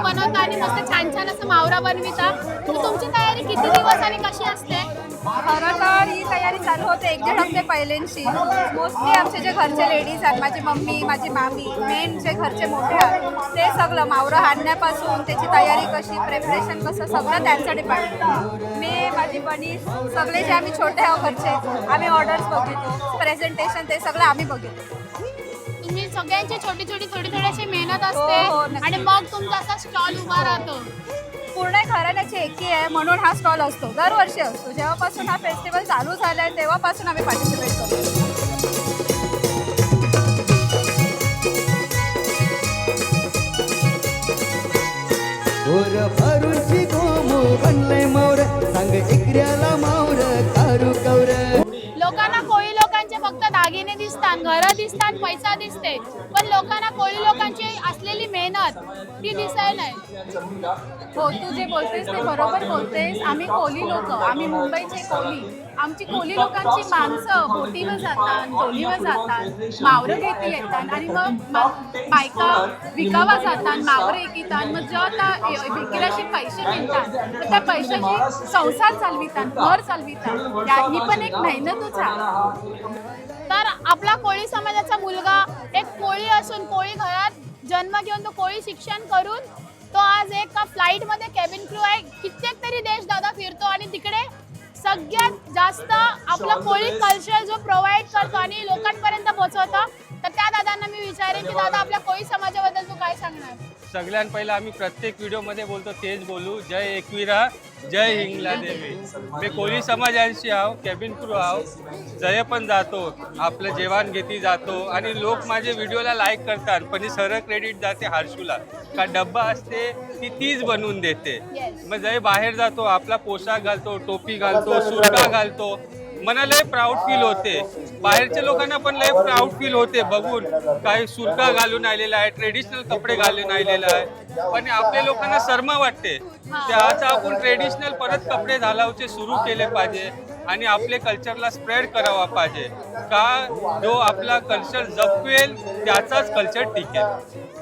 बनवता आणि मस्त छान छान असं मावरा बनविता. तर तुमची तयारी किती दिवस आणि कशी असते? खरं तर ही तयारी चालू होते एक दीड हफ्ते पहिल्यांशी. मोस्टली आमचे जे घरचे लेडीज आहेत माझी मम्मी माझी मामी मेन जे घरचे मोठे आहेत ते सगळं मावरं हाणण्यापासून त्याची तयारी कशी प्रेपरेशन कसं सगळं त्यांचं डिपार्टमेंट मी माझी बनी सगळे जे आम्ही छोटे आहोत घरचे आम्ही ऑर्डर्स बघितो प्रेझेंटेशन ते सगळं आम्ही बघितो तुम्ही सगळ्यांची छोटी छोटी थोडी थोडी अशी मेहनत हो, हो, असते नक्की. आणि मग तुमचा असा स्टॉल उभा राहतो. पूर्ण घराण्याची एकी आहे म्हणून हा स्टॉल असतो. दरवर्षी असतो. जेव्हापासून हा फेस्टिवल चालू झाला आहे तेव्हापासून आम्ही पार्टिसिपेट करतो. ओर भरूची दिसतात दिसते. पण लोकांना कोळी लोकांची असलेली मेहनत ती दिसाय नाही. हो तू जे बोलतेस ते बरोबर बोलतेस. आम्ही कोली लोक आम्ही मुंबईचे कोली आमची कोली लोकांची माणसं बोटीवर जातात डोलीवर जातात मावरं घेती येतात आणि मग बायका विकावा जातात मावरं एकितात. मग जेव्हा त्या विकिराशी पैसे मिळतात तर त्या पैशाशी संसार चालवितात घर चालवितात. त्या- ही पण एक मेहनतच आहे. तर आपला कोळी समाजाचा मुलगा एक कोळी असून कोळी घरात जन्म घेऊन तो कोळी शिक्षण करून तो आज एका फ्लाईटमध्ये केबिन क्रू आहे. कित्येक तरी देश दादा फिरतो आणि तिकडे सगळ्यात जास्त आपला कोळी कल्चर जो प्रोव्हाइड करतो आणि लोकांपर्यंत पोहोचवतो तर त्या दादांना मी विचारेन की दादा आपल्या कोळी समाजाबद्दल तू काय सांगणार? सगळ्यात पहिलं आम्ही प्रत्येक व्हिडिओमध्ये बोलतो तेच बोलू. जय एकविरा जय हिंगला देवी. मी कोळी समाजांशी आहो केबिन क्रू आहो. जय पण जातो आपलं जेवण घेती जातो. आणि लोक माझे व्हिडिओला लाईक करतात पण हे सरळ क्रेडिट जाते हर्षूला. का डब्बा असते ती तीच बनवून देते. मग जय बाहेर जातो आपला पोशाख घालतो टोपी घालतो सुरका घालतो. मला लय प्राऊड फील होते. बाहेरच्या लोकांना पण लय प्राऊड फील होते बघून. काही सुरका घालून आलेला आहे ट्रेडिशनल कपडे घालून आलेला आहे. पण आपल्या लोकांना शर्मा वाटते. त्याचा आपण ट्रेडिशनल परत कपडे घालावचे सुरू केले पाहिजे आणि आपले कल्चरला स्प्रेड करावा पाहिजे. का जो आपला कल्चर जपवेल त्याचाच कल्चर टिकेल.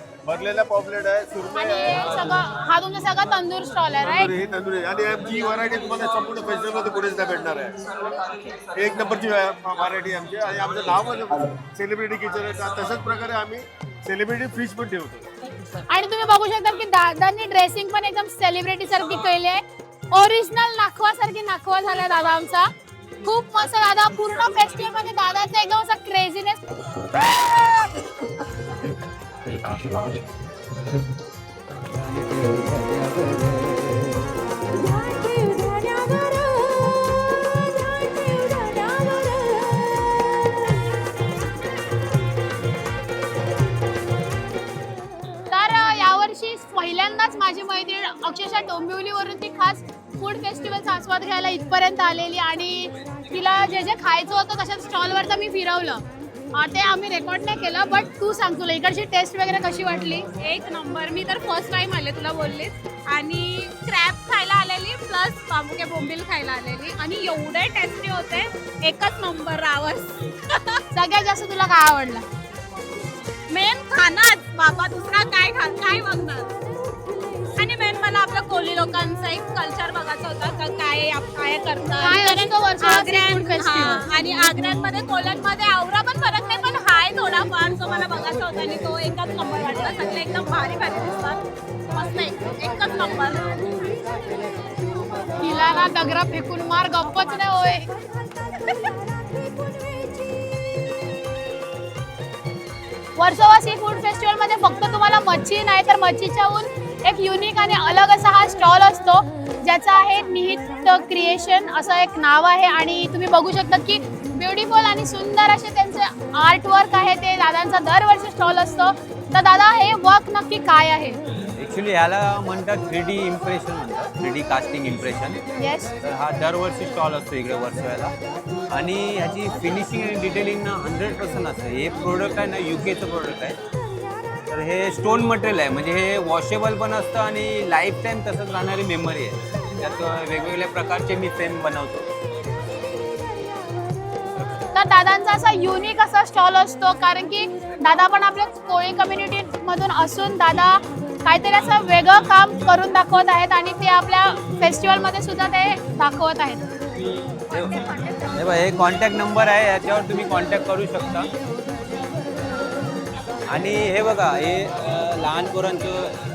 भरलेला पॉपलेट आहे सुरमई आणि आहे. सगळं हा तुमचा सगळा तंदूर स्टॉल आहे राईट तंदुरी ही तंदुरी आणि आमची व्हरायटी तुम्हाला संपूर्ण फेस्टिवलमध्ये कुठेच नाही भेटणार आहे. एक नंबरची व्हरायटी आमची. आणि आमचं नाव सेलिब्रिटी किचन आहे. तशाच प्रकारे आम्ही सेलिब्रिटी फिश पण ठेवतो. आणि तुम्ही बघू शकता की दादांनी ड्रेसिंग पण एकदम सेलिब्रिटी सारखी केली आहे. ओरिजिनल नाखवा सारखी नाखवा झालाय दादा आमचा. खूप मस्त दादा पूर्ण फेस्टिवलमध्ये दादाचा एकदम असा क्रेझीनेस तर यावर्षी पहिल्यांदाच माझी मैत्रीण अक्षरशः डोंबिवलीवरून ती खास फूड फेस्टिवलचा आस्वाद घ्यायला इथपर्यंत आलेली आणि तिला जे जे खायचं होतं तशाच स्टॉलवरचं मी फिरवलं. ते आम्ही रेकॉर्ड नाही केलं बट तू सांग तुला इकडची टेस्ट वगैरे कशी वाटली? एक नंबर. मी तर फर्स्ट टाइम आले तुला बोललीस आणि क्रॅप खायला आलेली प्लस बाबुके बोंबील खायला आलेली. आणि एवढे टेस्टी होते एकच नंबर रावस. सगळ्यात जास्त तुला काय आवडलं? मेन खानाच. बाबा दुसरा काय खा काय बघणार? आणि मेन मला आपलं कोली लोकांचं एक कल्चर बघायचं होतं का काय आप- काय करतात. काय कारण असतं वर्षाला आग्र्यात- seafood festival? आणि आग्र्यांमध्ये कोल्यांमध्ये आवरा पण फरक नाही थोडा फार जो मला बघायचा होता आणि तो एकच नंबर वाटला. सगळे एकदम भारी भारी दिसतात. मस्त एक- एकच नंबर हिला ना दगरा फेकून मार गप्पच नाही होय. वर्सोवा सी फूड फेस्टिवलमध्ये फक्त तुम्हाला मच्छी नाही तर मच्छीच्याहून एक युनिक आणि अलग असा हा स्टॉल असतो ज्याचा आहे निहित क्रिएशन असं एक नाव आहे आणि तुम्ही बघू शकता की ब्युटिफुल आणि सुंदर असे त्यांचे आर्ट वर्क आहे. ते दादांचा दरवर्षी स्टॉल असतो. तर दादा हे वर्क नक्की काय आहे? ॲक्च्युली ह्याला म्हणतात थ्री डी इम्प्रेशन म्हणतात. Three D casting impression yes तर हा दरवर्षी स्टॉल असतो इकडे वर्षाला आणि ह्याची फिनिशिंग आणि डिटेलिंग ना हंड्रेड पर्सेंट असतं. हे प्रोडक्ट आहे ना यू केचं प्रोडक्ट आहे. तर हे स्टोन मटेरियल आहे. म्हणजे हे वॉशेबल पण असतं आणि लाईफ टाईम तसंच राहणारी मेमरी आहे. त्यात वेगवेगळ्या प्रकारचे मी फ्रेम बनवतो. तर दादांचा असा युनिक असा स्टॉल असतो कारण की दादा पण आपल्या कोळी कम्युनिटी मधून असून दादा काहीतरी असं वेगळं काम करून दाखवत आहेत आणि ते आपल्या फेस्टिवलमध्ये सुद्धा ते दाखवत आहेत. हे हे कॉन्टॅक्ट नंबर आहे याच्यावर तुम्ही कॉन्टॅक्ट करू शकता. आणि हे बघा हे लहान पोरांचं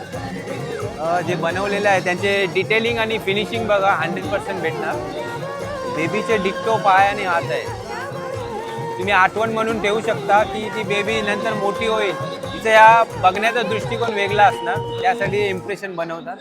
जे बनवलेलं आहे त्यांचे डिटेलिंग आणि फिनिशिंग बघा हंड्रेड पर्सेंट भेटणार. बेबीचे डिक्टो पाय आणि हात आहे. तुम्ही आठवण म्हणून ठेवू शकता की ती बेबी नंतर मोठी होईल. तिचा या बघण्याचा दृष्टिकोन वेगळा असणार. त्यासाठी इम्प्रेशन बनवतात.